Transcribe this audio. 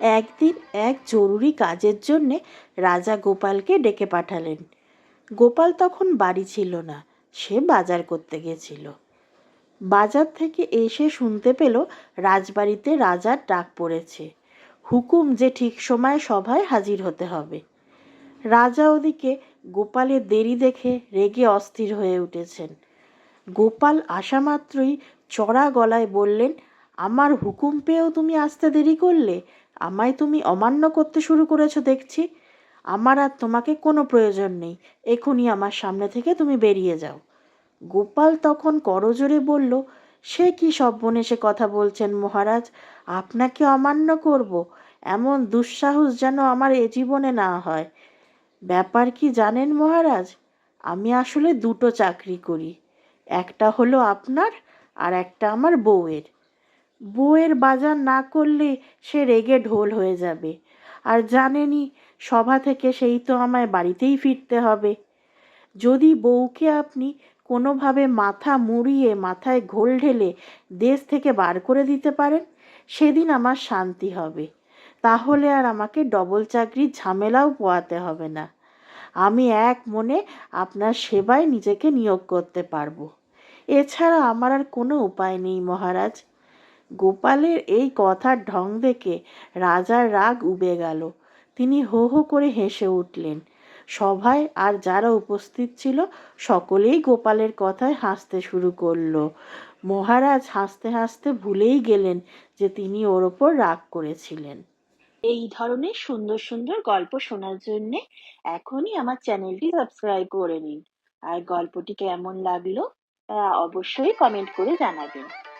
একদিন এক জরুরি কাজের জন্যে রাজা গোপালকে ডেকে পাঠালেন। গোপাল তখন বাড়ি ছিল না, সে বাজার করতে গেছিল। বাজার থেকে এসে শুনতে পেল রাজবাড়িতে রাজার ডাক পড়েছে। হুকুম যে ঠিক সময় সভায় হাজির হতে হবে। রাজা ওদিকে গোপালের দেরি দেখে রেগে অস্থির হয়ে উঠেছেন। গোপাল আসা মাত্রই চড়া গলায় বললেন, আমার হুকুম পেয়েও তুমি আসতে দেরি করলে? আমায় তুমি অমান্য করতে শুরু করেছ দেখছি। আমার আর তোমাকে কোনো প্রয়োজন নেই। এখনই আমার সামনে থেকে তুমি বেরিয়ে যাও। গোপাল তখন করজোরে বলল, সে কি সে কথা বলছেন মহারাজ? আপনাকে অমান্য করব। এমন দুঃসাহস যেন আমার এ জীবনে না হয়। ব্যাপার কি জানেন মহারাজ? আমি আসলে দুটো চাকরি করি। একটা হলো আপনার আর একটা আমার বউয়ের। বউয়ের বাজার না করলে সে রেগে ঢোল হয়ে যাবে। আর জানেনি, সভা থেকে সেই তো আমায় বাড়িতেই ফিরতে হবে। যদি বউকে আপনি কোনোভাবে মাথা মুড়িয়ে মাথায় ঘোল ঢেলে দেশ থেকে বার করে দিতে পারেন, সেদিন আমার শান্তি হবে। তাহলে আর আমাকে ডবল চাকরির ঝামেলাও পোয়াতে হবে না। আমি এক মনে আপনার সেবায় নিজেকে নিয়োগ করতে পারব। এছাড়া আমার আর কোনো উপায় নেই মহারাজ। গোপালের এই কথার ঢং দেখে রাজার রাগ উবে গেল। তিনি হো হো করে হেসে উঠলেন। সভায় আর যারা উপস্থিত ছিল, সকলেই গোপালের কথায় হাসতে শুরু করল। মহারাজ হাসতে হাসতে ভুলেই গেলেন যে তিনি ওর ওপর রাগ করেছিলেন। এই ধরনের সুন্দর সুন্দর গল্প শোনার জন্যে এখনই আমার চ্যানেলটি সাবস্ক্রাইব করে নিন। আর গল্পটি কেমন লাগল তা অবশ্যই কমেন্ট করে জানাবেন।